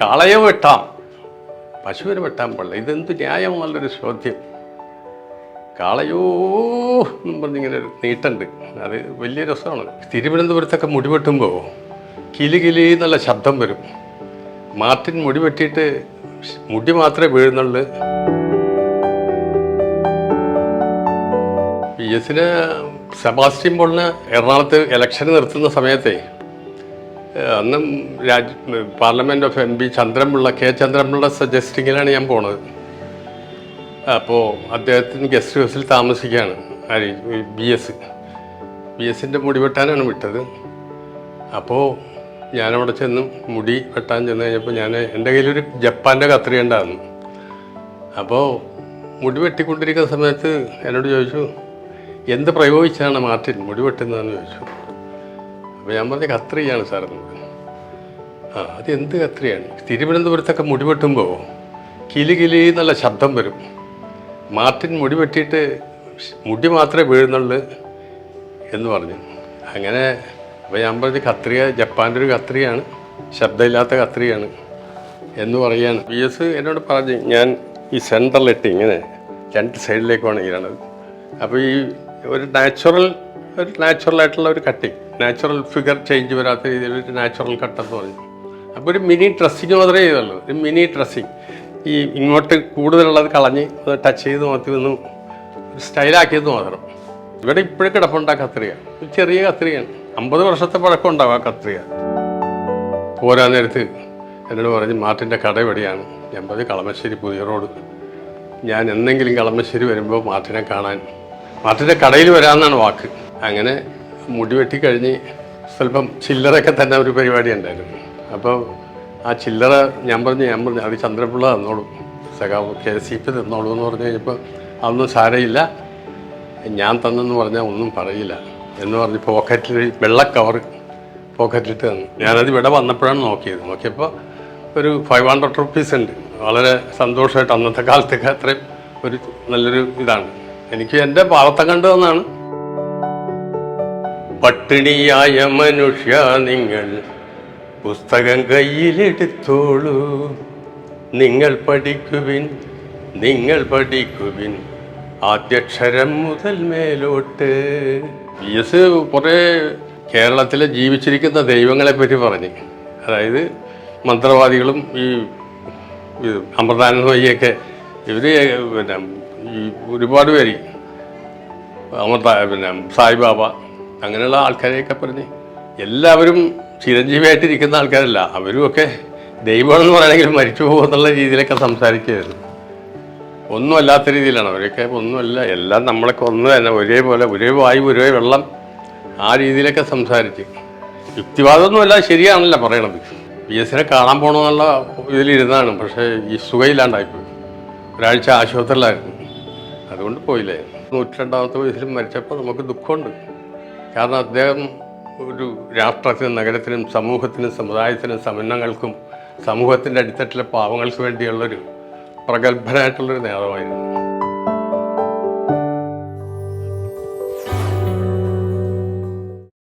കാളയെ വെട്ടാം. പശുവിനെ വെട്ടാൻ പാടില്ല. ഇതെന്ത് ന്യായം എന്നുള്ളൊരു ചോദ്യം. കാളയോ എന്നും പറഞ്ഞിങ്ങനെ ഒരു നീട്ടുണ്ട്. അത് വലിയ രസമാണ്. തിരുവനന്തപുരത്തൊക്കെ മുടിവെട്ടുമ്പോൾ കിലി കിലി എന്നുള്ള ശബ്ദം വരും. മാർട്ടിൻ മുടി വെട്ടിയിട്ട് മുടി മാത്രമേ വീഴുന്നുള്ളൂ. പി എസിന് സെബാസ്റ്റ്യൻ പോളിന് എറണാകുളത്ത് ഇലക്ഷൻ നിർത്തുന്ന സമയത്തെ അന്നും Raj parliament of M P Chandranpillai K Chandranpillai സജസ്റ്റിങ്ങിലാണ് ഞാൻ പോണത്. അപ്പോൾ അദ്ദേഹത്തിന് ഗസ്റ്റ് ഹൗസിൽ താമസിക്കുകയാണ് ആര് ബി എസ്. ബി എസിന്റെ മുടി വെട്ടാനാണ് വിട്ടത്. അപ്പോൾ ഞാനവിടെ ചെന്ന് മുടി വെട്ടാൻ ചെന്ന് കഴിഞ്ഞപ്പോൾ ഞാൻ എന്റെ കയ്യിലൊരു ജപ്പാന്റെ കത്രിക ഉണ്ടായിരുന്നു. അപ്പോൾ മുടി വെട്ടിക്കൊണ്ടിരിക്കുന്ന സമയത്ത് എന്നോട് ചോദിച്ചു എന്ത് പ്രയോഗിച്ചാണ് മാർട്ടിൻ മുടി വെട്ടുന്നതെന്ന് ചോദിച്ചു? അപ്പോൾ ഞാൻ പറഞ്ഞ കത്രിയാണ് സാർ എന്ന് ആ അത് എന്ത് കത്രിയാണ് തിരുവനന്തപുരത്തൊക്കെ മുടിവെട്ടുമ്പോൾ കിലി കിലി എന്നുള്ള ശബ്ദം വരും. മാർട്ടിൻ മുടി വെട്ടിയിട്ട് മുടി മാത്രമേ വീഴുന്നുള്ളൂ എന്ന് പറഞ്ഞു. അങ്ങനെ അപ്പോൾ ഞാൻ പറഞ്ഞ കത്രിക ജപ്പാന്റെ ഒരു കത്രികയാണ് ശബ്ദമില്ലാത്ത കത്രികയാണ് എന്ന് പറയുകയാണ്. ബി എസ് എന്നോട് പറഞ്ഞു ഞാൻ ഈ സെന്ററിലിട്ട് ഇങ്ങനെ രണ്ട് സൈഡിലേക്കാണ് ഇരണത് അപ്പോൾ ഈ ഒരു നാച്ചുറൽ ഒരു നാച്ചുറൽ ആയിട്ടുള്ള ഒരു കട്ടിങ് നാച്ചുറൽ ഫിഗർ ചേഞ്ച് വരാത്ത രീതിയിൽ ഒരു നാച്ചുറൽ കട്ട് എന്ന് പറയും അപ്പോൾ ഒരു മിനി ഡ്രസ്സിങ് മാത്രമേ ചെയ്തുള്ളൂ. ഒരു മിനി ഡ്രസ്സിങ് ഈ ഇങ്ങോട്ട് കൂടുതലുള്ളത് കളഞ്ഞ് അത് ടച്ച് ചെയ്ത് മാറ്റി വന്നു സ്റ്റൈലാക്കിയത് മാത്രം. ഇവിടെ ഇപ്പോഴും കിടപ്പുണ്ട് ആ കത്രിക. ചെറിയ കത്രികയാണ്. അമ്പത് വർഷത്തെ പഴക്കം ഉണ്ടാവും ആ കത്രിക. പോരാ നേരത്ത് എന്നോട് പറഞ്ഞ് മാർട്ടിന്റെ കട എവിടെയാണ് ഞാൻ കളമശ്ശേരി പുതിയ റോഡ്. ഞാൻ എന്തെങ്കിലും കളമശ്ശേരി വരുമ്പോൾ മാർട്ടിനെ കാണാൻ മാർട്ടിന്റെ കടയിൽ വരാമെന്നാണ് വാക്ക്. അങ്ങനെ മുടി വെട്ടി കഴിഞ്ഞ് സ്വല്പം ചില്ലറൊക്കെ തന്നെ ഒരു പരിപാടി ഉണ്ടായിരുന്നു. അപ്പോൾ ആ ചില്ലറ ഞാൻ പറഞ്ഞു ഞാൻ പറഞ്ഞു അത് ചന്ദ്രപിള്ള തന്നോളൂ. സഖാവ് കെ സി പി തന്നോളൂ എന്ന് പറഞ്ഞു കഴിഞ്ഞപ്പോൾ അതൊന്നും സാരയില്ല ഞാൻ തന്നെന്ന് പറഞ്ഞാൽ ഒന്നും പറയില്ല എന്ന് പറഞ്ഞ് പോക്കറ്റിൽ വെള്ള കവർ പോക്കറ്റിലിട്ട് തന്നു. ഞാനത് ഇവിടെ വന്നപ്പോഴാണ് നോക്കിയത്. നോക്കിയപ്പോൾ ഒരു ഫൈവ് ഹൺഡ്രഡ് റുപ്പീസ് ഉണ്ട്. വളരെ സന്തോഷമായിട്ട് അന്നത്തെ കാലത്തൊക്കെ അത്രയും ഒരു നല്ലൊരു ഇതാണ്. എനിക്ക് എന്റെ പാവത്തം കണ്ടു തന്നാണ് പട്ടിണിയായ മനുഷ്യ നിങ്ങൾ പുസ്തകം കയ്യിലെടുത്തോളൂ. നിങ്ങൾ പഠിക്കുവിൻ നിങ്ങൾ പഠിക്കുവിൻ. ആദ്യക്ഷരം മുതൽ മേലോട്ട്. പി എസ് കുറേ കേരളത്തിൽ ജീവിച്ചിരിക്കുന്ന ദൈവങ്ങളെ പറ്റി പറഞ്ഞു. അതായത് മന്ത്രവാദികളും ഈ അമൃതാനന്ദയൊക്കെ ഇവർ പിന്നെ ഒരുപാട് പേര് അമൃത പിന്നെ സായിബാബ അങ്ങനെയുള്ള ആൾക്കാരെയൊക്കെ പറഞ്ഞ് എല്ലാവരും ചിരഞ്ജീവിയായിട്ടിരിക്കുന്ന ആൾക്കാരല്ല അവരുമൊക്കെ ദൈവമാണെന്ന് പറയണമെങ്കിൽ മരിച്ചു പോകുമെന്നുള്ള രീതിയിലൊക്കെ സംസാരിക്കുകയായിരുന്നു. ഒന്നും അല്ലാത്ത രീതിയിലാണ് അവരൊക്കെ ഒന്നുമല്ല എല്ലാം നമ്മളൊക്കെ ഒന്ന് തന്നെ ഒരേപോലെ ഒരേ വായു ഒരേ വെള്ളം ആ രീതിയിലൊക്കെ സംസാരിച്ച്. യുക്തിവാദമൊന്നുമല്ല ശരിയാണല്ലോ പറയണത്. പി എസിനെ കാണാൻ പോകണമെന്നുള്ള ഇതിലിരുന്നാണ് പക്ഷേ ഈ സുഖയില്ലാണ്ടായിപ്പോയി. ഒരാഴ്ച ആശുപത്രിയിലായിരുന്നു അതുകൊണ്ട് പോയില്ലേ. നൂറ്റി രണ്ടാമത്തെ വയസ്സിൽ മരിച്ചപ്പോൾ നമുക്ക് ദുഃഖമുണ്ട്. കാരണം അദ്ദേഹം ഒരു രാഷ്ട്രത്തിനും നഗരത്തിനും സമൂഹത്തിനും സമുദായത്തിനും സമന്വയങ്ങൾക്കും സമൂഹത്തിന്റെ അടിത്തട്ടിലെ പാവങ്ങൾക്ക് വേണ്ടിയുള്ളൊരു പ്രഗത്ഭനായിട്ടുള്ളൊരു നേതാവായിരുന്നു.